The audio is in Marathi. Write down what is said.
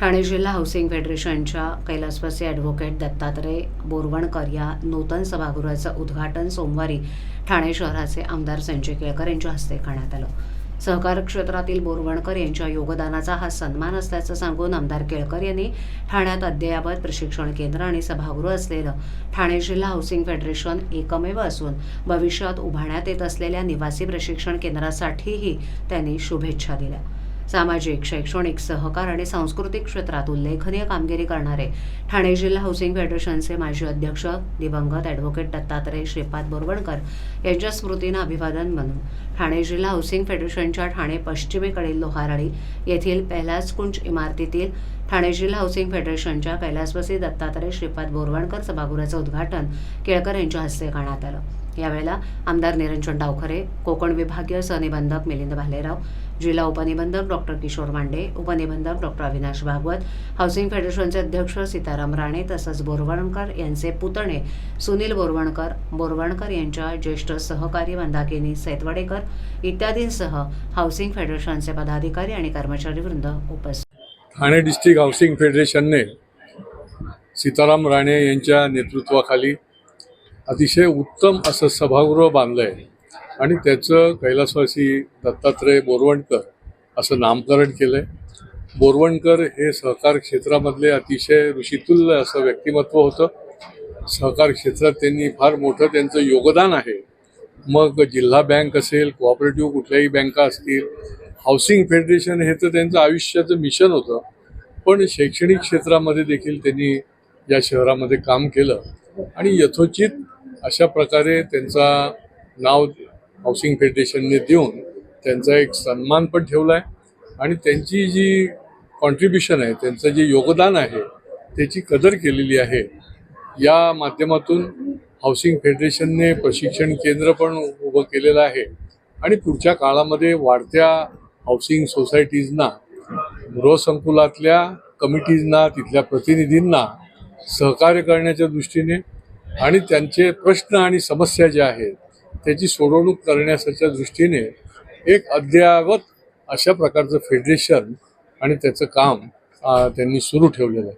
ठाणे जिल्हा हाऊसिंग फेडरेशनच्या कैलासवासी ॲडव्होकेट दत्तात्रय बोरवणकर या नूतन सभागृहाचं उद्घाटन सोमवारी ठाणे शहराचे आमदार संजय केळकर यांच्या हस्ते करण्यात आलं. सहकार क्षेत्रातील बोरवणकर यांच्या योगदानाचा हा सन्मान असल्याचं सांगून आमदार केळकर यांनी ठाण्यात अद्ययावत प्रशिक्षण केंद्र आणि सभागृह असलेलं ठाणे जिल्हा हाऊसिंग फेडरेशन एकमेव असून भविष्यात उभारण्यात येत असलेल्या निवासी प्रशिक्षण केंद्रासाठीही त्यांनी शुभेच्छा दिल्या. सामाजिक शैक्षणिक सहकार आणि सांस्कृतिक क्षेत्रात उल्लेखनीय कामगिरी करणारे ठाणे जिल्हा हाऊसिंग फेडरेशनचे माजी अध्यक्ष दिवंगत ॲडव्होकेट दत्तात्रय श्रीपाद बोरवणकर यांच्या स्मृतीनं अभिवादन म्हणून ठाणे जिल्हा हाऊसिंग फेडरेशनच्या ठाणे पश्चिमेकडील लोहारळी येथील कैलास कुंज इमारतीतील ठाणे जिल्हा हाऊसिंग फेडरेशनच्या कैलासवासी दत्तात्रय श्रीपाद बोरवणकर सभागृहाचं उद्घाटन केळकर यांच्या हस्ते करण्यात आलं. यावेळेला आमदार निरंजन डावखरे कोकण विभागीय सहनिबंधक मिलिंद भालेराव जिल्हा उपनिबंधक डॉक्टर किशोर मांडे उपनिबंधक डॉक्टर अविनाश भागवत हाऊसिंग फेडरेशनचे अध्यक्ष सीताराम राणे तसंच बोरवणकर यांचे पुतणे सुनील बोरवणकर बोरवणकर यांच्या ज्येष्ठ सहकारी मंदाकिनी सैतवडेकर इत्यादींसह हाऊसिंग फेडरेशनचे पदाधिकारी आणि कर्मचारी वृंद उपस्थित. ठाणे डिस्ट्रिक्ट हाऊसिंग फेडरेशनने सीताराम राणे यांच्या नेतृत्वाखाली अतिशय उत्तम असं सभागृह बांधलं आहे आणि त्याचं कैलासवासी दत्तात्रय बोरवणकर असं नामकरण केलं आहे बोरवणकर हे सहकार क्षेत्रामधले अतिशय ऋषितुल्य असं व्यक्तिमत्व होतं. सहकार क्षेत्रात त्यांनी फार मोठं त्यांचं योगदान आहे. मग जिल्हा बँक असेल कोऑपरेटिव्ह कुठल्याही बँका असतील हाऊसिंग फेडरेशन हे तर त्यांचं आयुष्याचं मिशन होतं. पण शैक्षणिक क्षेत्रामध्ये देखील त्यांनी या शहरामध्ये काम केलं. आणि यथोचित अशा प्रकारे त्यांचा नाव हाऊसिंग फेडरेशनने देऊन त्यांचा एक सन्मान पण ठेवला आहे आणि त्यांची जी कॉन्ट्रीब्युशन आहे त्यांचं जे योगदान आहे त्याची कदर केलेली आहे. या माध्यमातून हाऊसिंग फेडरेशनने प्रशिक्षण केंद्र पण उभं केलेलं आहे. आणि पुढच्या काळामध्ये वाढत्या हाऊसिंग सोसायटीजना गृहसंकुलातल्या कमिटीजना तिथल्या प्रतिनिधींना सहकार्य करण्याच्या दृष्टीने आणि त्यांचे प्रश्न आणि समस्या ज्या आहेत त्याची सोडवणूक करण्याच्या दृष्टीने एक अद्ययावत अशा प्रकारचं फेडरेशन आणि त्याचं काम त्यांनी सुरू ठेवलेलं आहे.